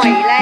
อยแล้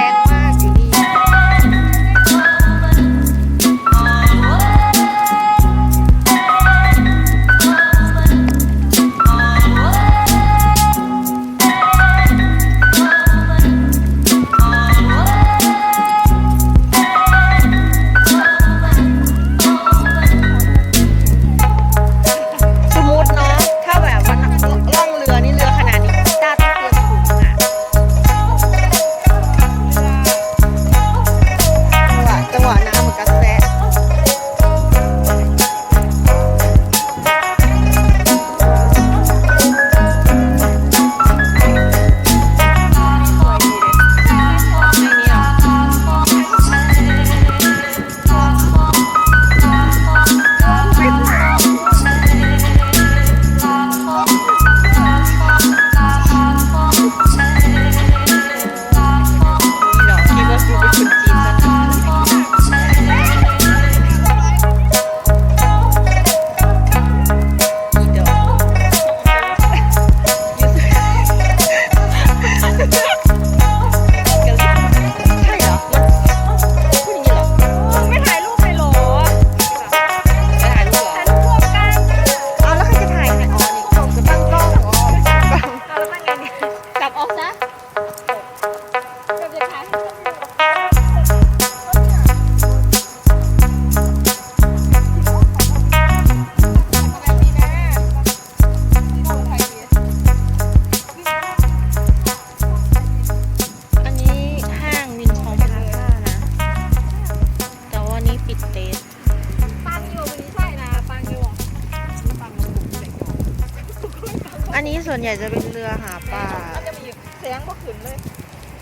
นนี้ส่วนใหญ่จะเป็นเรือหาปลา มันจะมีแสงก็ขึ้นเลย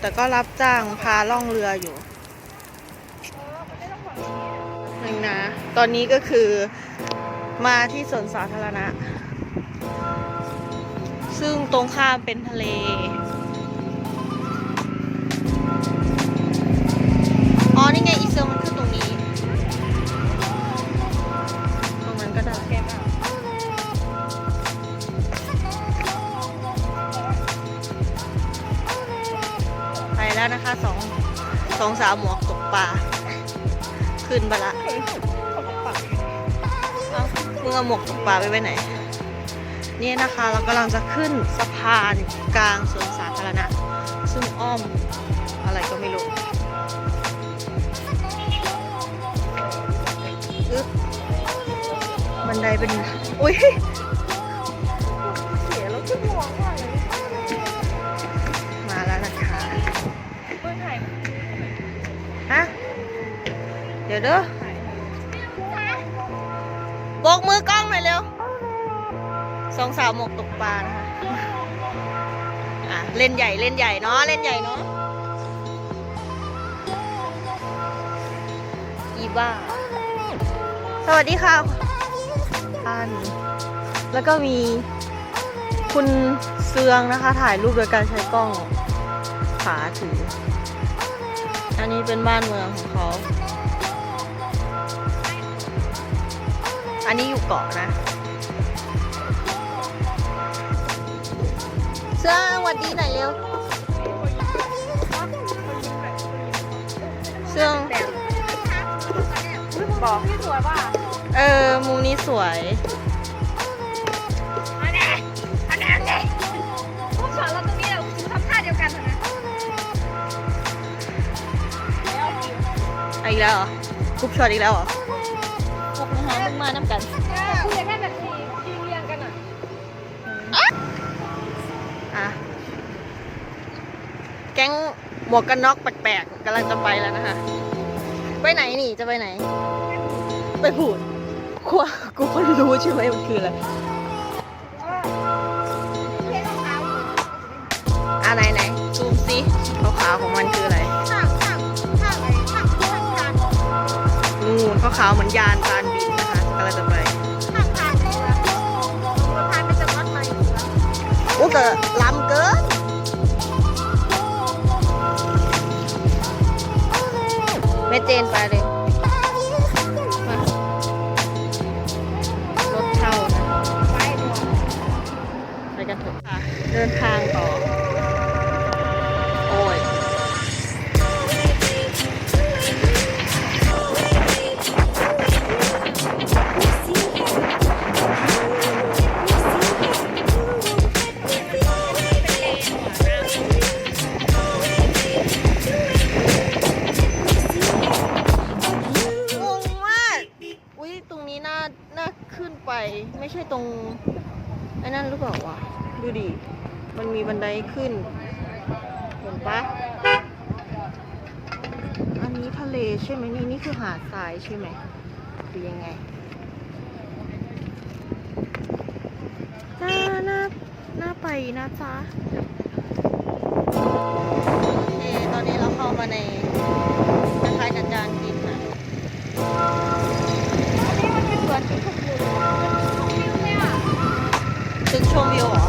แต่ก็รับจ้างพาล่องเรืออยู่เออมันไม่ต้องผ่อนหนึ่งนะ ตอนนี้ก็คือมาที่สวนสาธารณะ ซึ่งตรงข้ามเป็นทะเล อ๋อ นี่ไงอี สองสาวหมวกตกปลาขึ้นไปละเขาก็ปักเอ้ามึงเอาหมวกตกปลาไปไว้ไหน นี่นะคะเรากำลังจะขึ้นสะพานกลางสวนสาธารณะ ซึ่งอ้อมอะไรก็ไม่รู้อึ๊บบันไดเป็น อุ้ยเสียแล้วขึ้นมองว่าเลย เดี๋ยวเด้อโบกมือกล้องหน่อยเร็วสองสาวหมกตกปลานะคะอะเล่นใหญ่เล่นใหญ่เนาะเล่นใหญ่เนาะอีบ้า สวัสดีค่ะท่านแล้วก็มีคุณเสืองนะคะ ถ่ายรูปโดยการใช้กล้องขาถือ อันนี้เป็นบ้านเมืองของเขา อันนี้อยู่เกาะนะ เสื้อสวัสดีหน่อยเร็ว เสื้อ บอกพี่สวยป่ะเออ มุมนี้สวย อันนี้อันนี้อันนี้พวกสอนเราตรงนี้เราทำท่าเดียวกันนะอีกแล้วเหรอกรุ๊ปช็อตอีกแล้วเหรอ หมวกกันน็อกแปลกๆกำลังจะไปแล้วนะคะ ไปไหนนี่จะไปไหน ไปพูดกูว่ากูก็รู้ใช่ไหมมันคืออะไรเทรองเท้าอะไหนไหนซูมซิขาวๆของมันคืออะไรข้างข้างข้างไอ้ข้างข้างข้างนู่นขาวๆเหมือนยานการบินนะคะกำลังจะไปข้างข้างเลยนะเราพาไปจังหวัดใหม่อู้แต่ล้ำเกิน แม่ ขึ้น เห็นปะอันนี้ทะเลใช่ไหมนี่นี่คือหาดทรายใช่ไหมหรือยังไงน่าน่าน่าไปนะจ๊ะโอเคตอนนี้เราเข้ามาในคล้ายๆกับจานกินนะอันนี้มันเป็นสวนที่ถูกปลูกวิวเลยอะตึกชมวิวเหรอ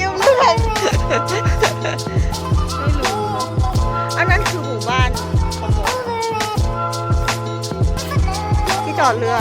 ยืมเรื่องไม่รู้เนาะอันนั้นคือหมู่บ้านประมงที่จอดเรือ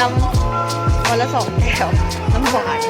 น้ำวันละสองแก้วน้ำหวาน